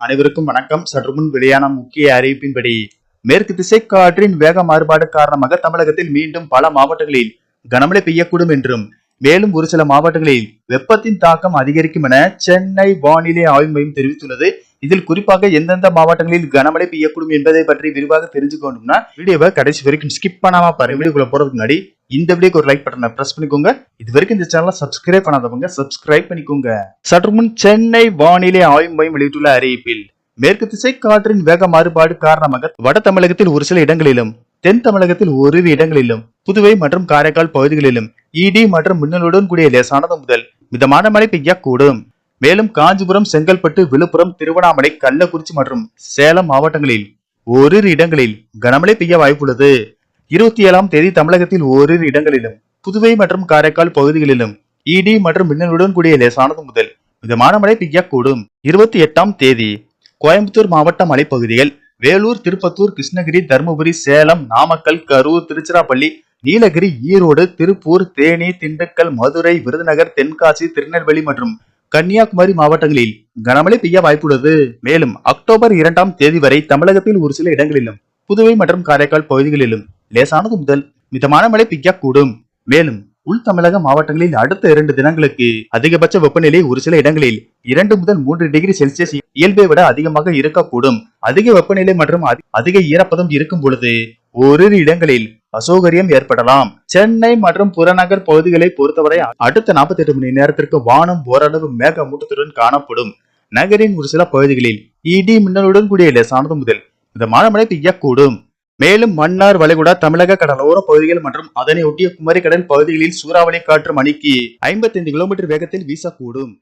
அனைவருக்கும் வணக்கம். சற்று முன் வெளியான முக்கிய அறிவிப்பின்படி மேற்கு திசை காற்றின் வேக மாறுபாடு காரணமாக தமிழகத்தில் மீண்டும் பல மாவட்டங்களில் கனமழை பெய்யக்கூடும் என்றும் மேலும் ஒரு சில மாவட்டங்களில் வெப்பத்தின் தாக்கம் அதிகரிக்கும் என சென்னை வானிலை ஆய்வு மையம் தெரிவித்துள்ளது. இதில் குறிப்பாக எந்தெந்த மாவட்டங்களில் கனமழை பெய்யக்கூடும் என்பதை பற்றி விரிவாக தெரிஞ்சுக்கணும்னா வீடியோவை கடைசி வரைக்கும் ஸ்கிப் பண்ணாம பாருங்க. வீடியோக்குள்ள போறதுக்கு முன்னாடி இந்த வீடியோக்கு ஒரு லைக் பட்டனை பிரஸ் பண்ணிக்கோங்க. இது வரைக்கும் இந்த சேனலை சப்ஸ்கிரைப் பண்ணாதவங்க சப்ஸ்கிரைப் பண்ணிக்கோங்க. சற்று முன் சென்னை வானிலை ஆய்வு மையம் வெளியிட்டுள்ள அறிவிப்பில் மேற்கு திசை காற்றின் வேக மாறுபாடு காரணமாக வட தமிழகத்தில் ஒரு சில இடங்களிலும் தென் தமிழகத்தில் ஓரிரு இடங்களிலும் புதுவை மற்றும் காரைக்கால் பகுதிகளிலும் இடி மற்றும் மின்னலுடன் கூடிய லேசானது முதல் மிதமான மழை பெய்யக்கூடும். மேலும் காஞ்சிபுரம் செங்கல்பட்டு விழுப்புரம் திருவண்ணாமலை கள்ளக்குறிச்சி மற்றும் சேலம் மாவட்டங்களில் ஓரிரு இடங்களில் கனமழை பெய்ய வாய்ப்புள்ளது. இருபத்தி ஏழாம் தேதி தமிழகத்தில் ஓரிரு இடங்களிலும் புதுவை மற்றும் காரைக்கால் பகுதிகளிலும் இடி மற்றும் மின்னலுடன் கூடிய லேசானது முதல் மிதமான மழை பெய்யக்கூடும். இருபத்தி எட்டாம் தேதி கோயம்புத்தூர் மாவட்ட மலைப்பகுதிகள் வேலூர் திருப்பத்தூர் கிருஷ்ணகிரி தருமபுரி சேலம் நாமக்கல் கரூர் திருச்சிராப்பள்ளி நீலகிரி ஈரோடு திருப்பூர் தேனி திண்டுக்கல் மதுரை விருதுநகர் தென்காசி திருநெல்வேலி மற்றும் கன்னியாகுமரி மாவட்டங்களில் கனமழை பெய்ய வாய்ப்புள்ளது. மேலும் அக்டோபர் இரண்டாம் தேதி வரை தமிழகத்தில் ஒரு சில இடங்களிலும் புதுவை மற்றும் காரைக்கால் பகுதிகளிலும் லேசானது முதல் மிதமான மழை பெய்யக்கூடும். மேலும் உள் தமிழக மாவட்டங்களில் அடுத்த இரண்டு தினங்களுக்கு அதிகபட்ச வெப்பநிலை ஒரு சில இடங்களில் இரண்டு முதல் மூன்று டிகிரி செல்சியஸ் இயல்பை விட அதிகமாக இருக்கக்கூடும். அதிக வெப்பநிலை மற்றும் அதிக ஈரப்பதம் இருக்கும் பொழுது ஓரிரு இடங்களில் அசௌகரியம் ஏற்படலாம். சென்னை மற்றும் புறநகர் பகுதிகளை பொறுத்தவரை அடுத்த 48 மணி நேரத்திற்கு வானம் ஓரளவு மேகமூட்டத்துடன் காணப்படும். நகரின் ஒரு சில பகுதிகளில் இடி மின்னலுடன் கூடிய லேசானது முதல் மிதமான மழை பெய்யக்கூடும். மேலும் மன்னார் வளைகுடா தமிழக கடலோர பகுதிகள் மற்றும் அதனை ஒட்டிய குமரி கடல் பகுதிகளில் சூறாவளி காற்று மணிக்கு ஐம்பத்தைந்து கிலோமீட்டர் வேகத்தில் வீசக்கூடும்.